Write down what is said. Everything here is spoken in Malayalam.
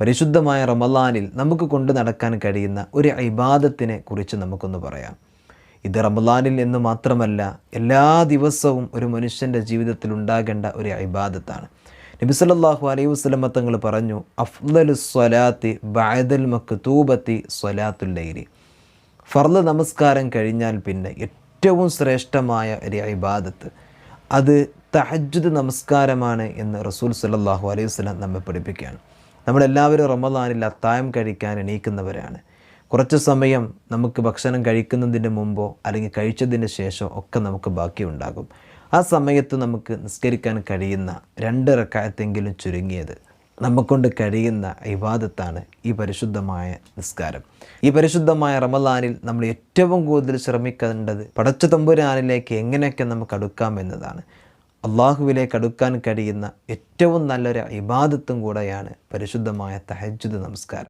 പരിശുദ്ധമായ റമലാനിൽ നമുക്ക് കൊണ്ടു നടക്കാൻ കഴിയുന്ന ഒരു ഇബാദത്തിനെ കുറിച്ച് നമുക്കൊന്ന് പറയാം. ഇത് റമലാനിൽ എന്ന് മാത്രമല്ല എല്ലാ ദിവസവും ഒരു മനുഷ്യന്റെ ജീവിതത്തിൽ ഉണ്ടാകേണ്ട ഒരു ഇബാദത്താണ്. നബി സല്ലല്ലാഹു അലൈഹി വസല്ലമ തങ്ങൾ പറഞ്ഞു അഫ്ദലു സ്വലാത്തി ബഅദൽ മക്തൂബത്തി സ്വലാത്തുൽ ലൈലി. ഫർൾ നമസ്കാരം കഴിഞ്ഞാൽ പിന്നെ ഏറ്റവും ശ്രേഷ്ഠമായ ഒരു ഇബാദത്ത്. അത് തഹജ്ജുദ് നമസ്കാരമാണ് എന്ന് റസൂൽ സല്ലല്ലാഹു അലൈഹി വസല്ലം നമ്മെ പഠിപ്പിക്കുകയാണ്. നമ്മളെല്ലാവരും റമദാനിൽ അത്തായം കഴിക്കാൻ എണീക്കുന്നവരാണ്. കുറച്ച് സമയം നമുക്ക് ഭക്ഷണം കഴിക്കുന്നതിന് മുമ്പോ അല്ലെങ്കിൽ കഴിച്ചതിന് ശേഷമോ ഒക്കെ നമുക്ക് ബാക്കിയുണ്ടാകും. ആ സമയത്ത് നമുക്ക് നിസ്കരിക്കാൻ കഴിയുന്ന രണ്ട് റക്കായത്തെങ്കിലും ചുരുങ്ങിയത് നമുക്കൊണ്ട് കഴിയുന്ന ഇബാദത്താണ് ഈ പരിശുദ്ധമായ നിസ്കാരം. ഈ പരിശുദ്ധമായ റമദാനിൽ നമ്മൾ ഏറ്റവും കൂടുതൽ ശ്രമിക്കേണ്ടത് പടച്ച തമ്പുരാനിലേക്ക് എങ്ങനെയൊക്കെ നമുക്ക് അടുക്കാം എന്നതാണ്. അള്ളാഹുവിലേക്ക് അടുക്കാൻ കഴിയുന്ന ഏറ്റവും നല്ലൊരു ഇബാദത്തും കൂടെയാണ് പരിശുദ്ധമായ തഹജ്ജുദ് നമസ്കാരം.